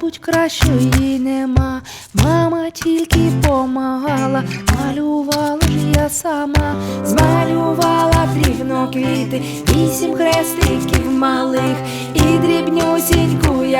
мабуть, кращої нема. Мама тільки помагала, малювала ж я сама, змалювала дрібно квіти, вісім хрестиків малих. І дрібнюсіньку я